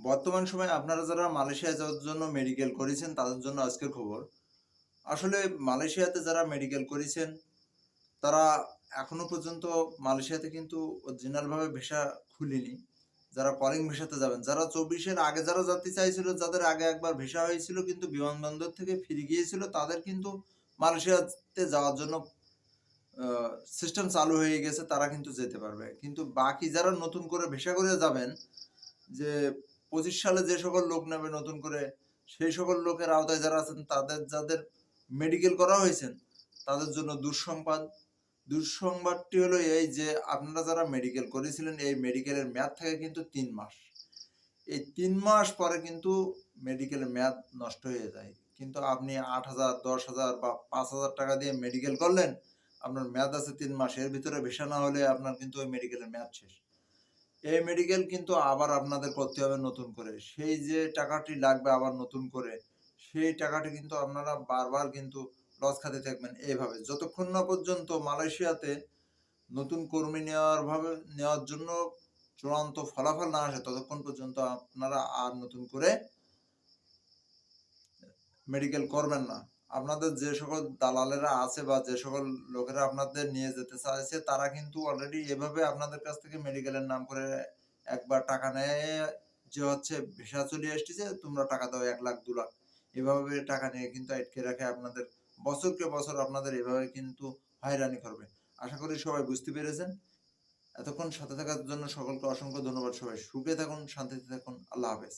বর্তমান সময়ে আপনারা যারা মালয়েশিয়ায় যাওয়ার জন্য মেডিকেল করেছেন, তাদের জন্য আজকের খবর। আসলে মালয়েশিয়াতে যারা মেডিকেল করেছেন, তারা এখনও পর্যন্ত মালয়েশিয়াতে কিন্তু অরিজিনাল ভাবে ভিসা খুলিনি। যারা কলিং ভিসাতে যাবেন, যারা চব্বিশের আগে যারা যেতে চাইছিল, যাদের আগে একবার ভিসা হয়েছিল, কিন্তু বিমানবন্দর থেকে ফিরে গিয়েছিল, তাদের কিন্তু মালয়েশিয়াতে যাওয়ার জন্য সিস্টেম চালু হয়ে গেছে, তারা কিন্তু যেতে পারবে। কিন্তু বাকি যারা নতুন করে ভিসা করে যাবেন, যে পঁচিশ সালে যে সকল লোক নেবে নতুন করে সেই সকল লোকের আওতায় যারা আছেন, তাদের, যাদের মেডিকেল করা হয়েছেন, তাদের জন্য দুঃসংবাদ। দুঃসংবাদটি হলো এই যে আপনারা যারা মেডিকেল করেছিলেন, এই মেডিকেলের মেয়াদ থাকে কিন্তু তিন মাস। এই তিন মাস পরে কিন্তু মেডিকেলের মেয়াদ নষ্ট হয়ে যায়। কিন্তু আপনি আট হাজার, দশ হাজার বা পাঁচ হাজার টাকা দিয়ে মেডিকেল করলেন, আপনার মেয়াদ আছে তিন মাস। এর ভিতরে ভিসা না হলে আপনার কিন্তু ওই মেডিকেলের মেয়াদ শেষ। এই মেডিকেল কিন্তু আবার আপনাদের করতে হবে নতুন করে। সেই যে টাকাটি লাগবে আবার নতুন করে, সেই টাকাটি কিন্তু আপনারা বারবার কিন্তু লস খাতে থাকবেন এইভাবে। যতক্ষণ না পর্যন্ত মালয়েশিয়াতে নতুন কর্মী নেওয়ার ভাবে, নেওয়ার জন্য চূড়ান্ত ফলাফল না আসে, ততক্ষণ পর্যন্ত আপনারা আর নতুন করে মেডিকেল করবেন না। আপনাদের যে সকল দালালেরা আছে বা যে সকল লোকেরা আপনাদের নিয়ে যেতে চাইছে, তারা কিন্তু অলরেডি এভাবে আপনাদের কাছ থেকে মেডিকেলের নাম করে একবার টাকা নেয়। যে হচ্ছে ভিসা চলে এসেছে, তোমরা টাকা দাও এক লাখ, দু লাখ। এভাবে টাকা নিয়ে কিন্তু আটকে রাখে আপনাদের। বছরকে বছর আপনাদের এভাবে কিন্তু হয়রানি করবে। আশা করি সবাই বুঝতে পেরেছেন। এতক্ষণ সাথে থাকার জন্য সকলকে অসংখ্য ধন্যবাদ। সবাই সুখে থাকুন, শান্তিতে থাকুন। আল্লাহ হাফেজ।